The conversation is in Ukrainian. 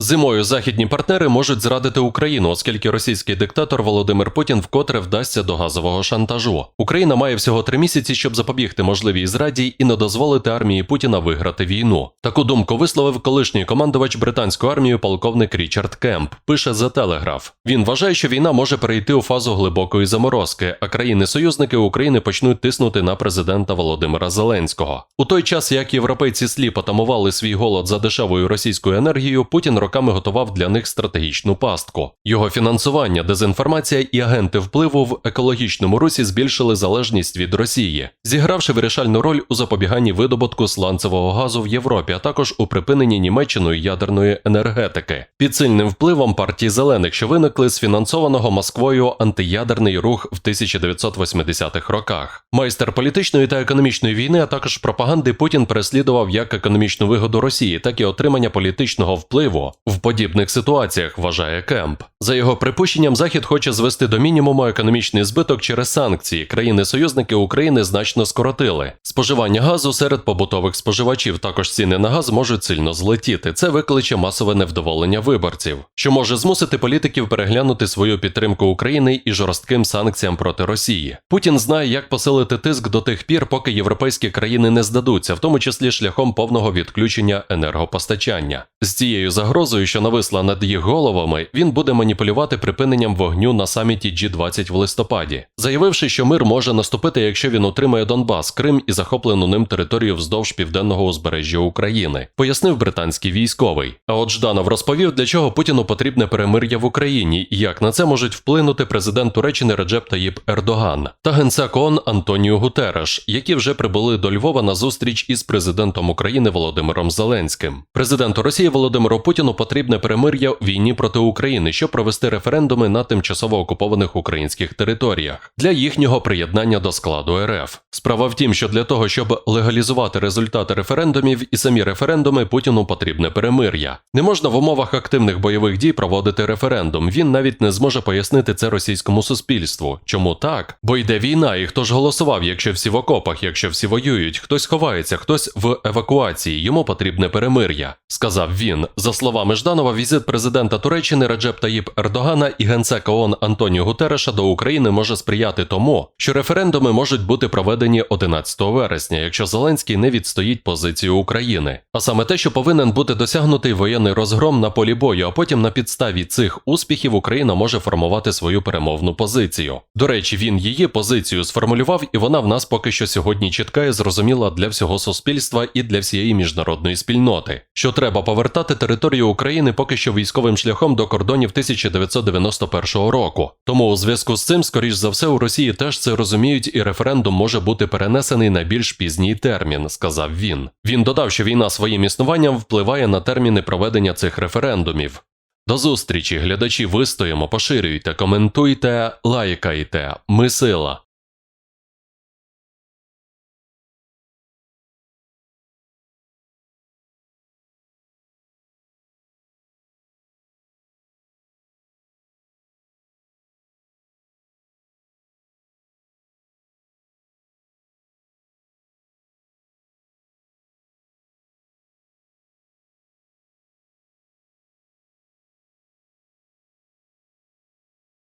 Зимою західні партнери можуть зрадити Україну, оскільки російський диктатор Володимир Путін вкотре вдасться до газового шантажу. Україна має всього три місяці, щоб запобігти можливій зраді і не дозволити армії Путіна виграти війну. Таку думку висловив колишній командувач британської армії полковник Річард Кемп. Пише за Телеграф. Він вважає, що війна може перейти у фазу глибокої заморозки, а країни-союзники України почнуть тиснути на президента Володимира Зеленського. У той час, як європейці сліпо тамували свій голод за дешевою російською енергією, Путін роками готував для них стратегічну пастку. Його фінансування, дезінформація і агенти впливу в екологічному русі збільшили залежність від Росії, зігравши вирішальну роль у запобіганні видобутку сланцевого газу в Європі, а також у припиненні Німеччиною ядерної енергетики. Під сильним впливом партії зелених, що виникли з фінансованого Москвою антиядерний рух в 1980-х роках. Майстер політичної та економічної війни, а також пропаганди Путін переслідував як економічну вигоду Росії, так і отримання політичного впливу в подібних ситуаціях, вважає Кемп. За його припущенням, Захід хоче звести до мінімуму економічний збиток через санкції. Країни-союзники України значно скоротили. Споживання газу серед побутових споживачів також ціни на газ можуть сильно злетіти. Це викличе масове невдоволення виборців, що може змусити політиків переглянути свою підтримку України і жорстким санкціям проти Росії. Путін знає, як посилити тиск до тих пір, поки європейські країни не здадуться, в тому числі шляхом повного відключення енергопостачання. З цією загрозою, що нависла над їх головами, він буде маніпулювати припиненням вогню на саміті G20 в листопаді, заявивши, що мир може наступити, якщо він отримає Донбас, Крим і захоплену ним територію вздовж південного узбережжя України, пояснив британський військовий. А от Жданов розповів, для чого Путіну потрібне перемир'я в Україні і як на це можуть вплинути президент Туреччини Реджеп Таїп Ердоган та генсек ООН Антоніо Гутереш, які вже прибули до Львова на зустріч із президентом України Володимиром Зеленським. Президенту Росії Володимиру Путіну потрібне перемир'я в війні проти України, щоб провести референдуми на тимчасово окупованих українських територіях для їхнього приєднання до складу РФ. Справа в тім, що для того, щоб легалізувати результати референдумів і самі референдуми, Путіну потрібне перемир'я. Не можна в умовах активних бойових дій проводити референдум. Він навіть не зможе пояснити це російському суспільству. Чому так? Бо йде війна, і хто ж голосував, якщо всі в окопах, якщо всі воюють, хтось ховається, хтось в евакуації. Йому потрібне перемир'я, сказав він. За словами Жданова, візит президента Туреччини Реджеп Таїп Ердогана і генсека ООН Антоніо Гутереша до України може сприяти тому, що референдуми можуть бути проведені 11 вересня, якщо Зеленський не відстоїть позицію України. А саме те, що повинен бути досягнутий воєнний розгром на полі бою, а потім на підставі цих успіхів Україна може формувати свою перемовну позицію. До речі, він її позицію сформулював, і вона в нас поки що сьогодні чітка і зрозуміла для всього суспільства і для всієї міжнародної спільноти, що треба повертати територію України поки що військовим шляхом до кордонів 1991 року. Тому у зв'язку з цим, скоріш за все, у Росії теж це розуміють, і референдум може бути перенесений на більш пізній термін, сказав він. Він додав, що війна своїм існуванням впливає на терміни проведення цих референдумів. До зустрічі, глядачі, вистоїмо, поширюйте, коментуйте, лайкайте. Ми сила.